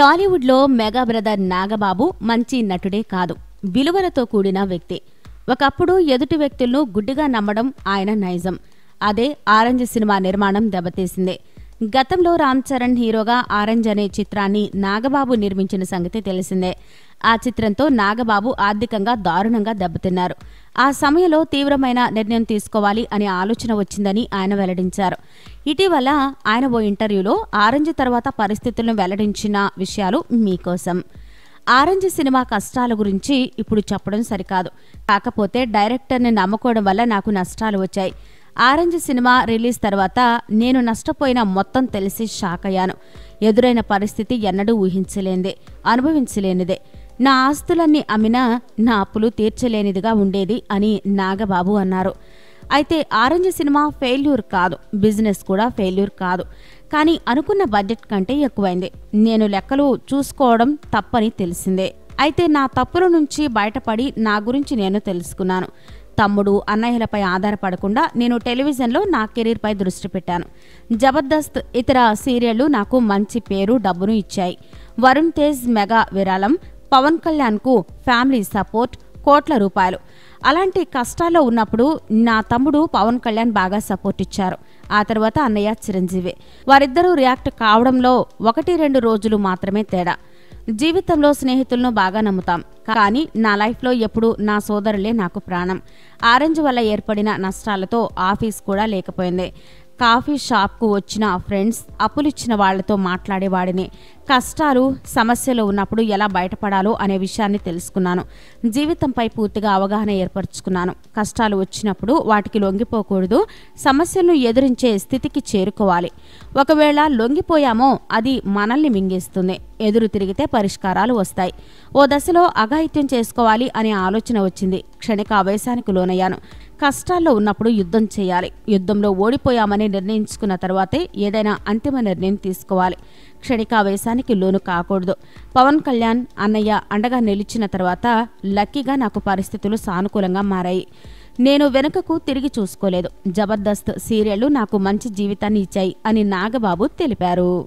టాలీవుడ్లో mega brother Nagababu మంచి నటుడే కాదు. విలువలతో కూడిన వ్యక్తి. ఒకప్పుడు ఎదుటి వ్యక్తులను గుడ్డిగా నమ్మడం ఆయన నైజం. అదే ఆరెంజ్ సినిమా నిర్మాణం దెబ్బతీసింది. గతంలో రామ్ చరణ్ హీరోగా ఆరెంజ్ అనే చిత్రాన్ని నాగబాబు నిర్మించిన సంగతి తెలిసిందే. ఆ చిత్రంతో నాగబాబు ఆర్థికంగా దారుణంగా దెబ్బతిన్నారు. ఆ సమయంలో తీవ్రమైన నిర్ణయం తీసుకోవాలి అనే ఆలోచన వచ్చిందని ఆయన వెల్లడించారు. ఇటీవల ఆయన ఓ ఇంటర్వ్యూలో ఆరెంజ్ తర్వాత పరిస్థితులను వెల్లడించిన విషయాలు మీకోసం. ఆరెంజ్ సినిమా కష్టాల గురించి ఇప్పుడు చెప్పడం సరికాదు. కాకపోతే డైరెక్టర్ని నమ్ముకోవడం వల్ల నాకు నష్టాలు వచ్చాయి. ఆరెంజ్ సినిమా రిలీజ్ తర్వాత నేను నష్టపోయిన మొత్తం తెలిసి షాక్ అయ్యాను. ఎదురైన పరిస్థితి ఎన్నడూ ఊహించలేనిదే అనుభవించలేనిదే. నా ఆస్తులన్నీ అమ్మినా నా అప్పులు తీర్చలేనిదిగా ఉండేది అని నాగబాబు అన్నారు. అయితే ఆరెంజ్ సినిమా ఫెయిల్యూర్ కాదు బిజినెస్ కూడా ఫెయిల్యూర్ కాదు. కానీ అనుకున్న బడ్జెట్ కంటే ఎక్కువైంది. నేను లెక్కలు చూసుకోవడం తప్పని తెలిసిందే. అయితే నా తప్పుల నుంచి బయటపడి నా గురించి నేను తెలుసుకున్నాను. తమ్ముడు అన్నయ్యలపై ఆధారపడకుండా నేను టెలివిజన్లో నా కెరీర్పై దృష్టి పెట్టాను. జబర్దస్త్ ఇతర సీరియళ్ళు నాకు మంచి పేరు డబ్బును ఇచ్చాయి. వరుణ్ తేజ్ మెగా విరాళం పవన్ కళ్యాణ్కు ఫ్యామిలీ సపోర్ట్ కోట్ల రూపాయలు. అలాంటి కష్టాల్లో ఉన్నప్పుడు నా తమ్ముడు పవన్ కళ్యాణ్ బాగా సపోర్ట్ ఇచ్చారు. ఆ తర్వాత అన్నయ్య చిరంజీవి. వారిద్దరూ రియాక్ట్ కావడంలో ఒకటి రెండు రోజులు మాత్రమే తేడా. జీవితంలో స్నేహితులను బాగా నమ్ముతాం. కానీ నా లైఫ్లో ఎప్పుడు నా సోదరులే నాకు ప్రాణం. ఆరెంజ్ వల్ల ఏర్పడిన నష్టాలతో ఆఫీస్ కూడా లేకపోయింది. కాఫీ షాప్కు వచ్చిన ఫ్రెండ్స్ అప్పులిచ్చిన వాళ్ళతో మాట్లాడేవాడిని. కష్టాలు సమస్యలు ఉన్నప్పుడు ఎలా బయటపడాలో అనే విషయాన్ని తెలుసుకున్నాను. జీవితంపై పూర్తిగా అవగాహన ఏర్పరచుకున్నాను. కష్టాలు వచ్చినప్పుడు వాటికి లొంగిపోకూడదు. సమస్యలను ఎదిరించే స్థితికి చేరుకోవాలి. ఒకవేళ లొంగిపోయామో అది మనల్ని మింగేస్తుంది. ఎదురు తిరిగితే పరిష్కారాలు వస్తాయి. ఓ దశలో అఘాయిత్యం చేసుకోవాలి అనే ఆలోచన వచ్చింది. క్షణిక ఆవేశానికి లోనయ్యాను. కష్టాల్లో ఉన్నప్పుడు యుద్ధం చేయాలి. యుద్ధంలో ఓడిపోయామని నిర్ణయించుకున్న తర్వాతే ఏదైనా అంతిమ నిర్ణయం తీసుకోవాలి. క్షణికావేశానికి లోను కాకూడదు. పవన్ కళ్యాణ్ అన్నయ్య అండగా నిలిచిన తర్వాత లక్కీగా నాకు పరిస్థితులు సానుకూలంగా మారాయి. నేను వెనుకకు తిరిగి చూసుకోలేదు. జబర్దస్త్ సీరియళ్ళు నాకు మంచి జీవితాన్ని ఇచ్చాయి అని నాగబాబు తెలిపారు.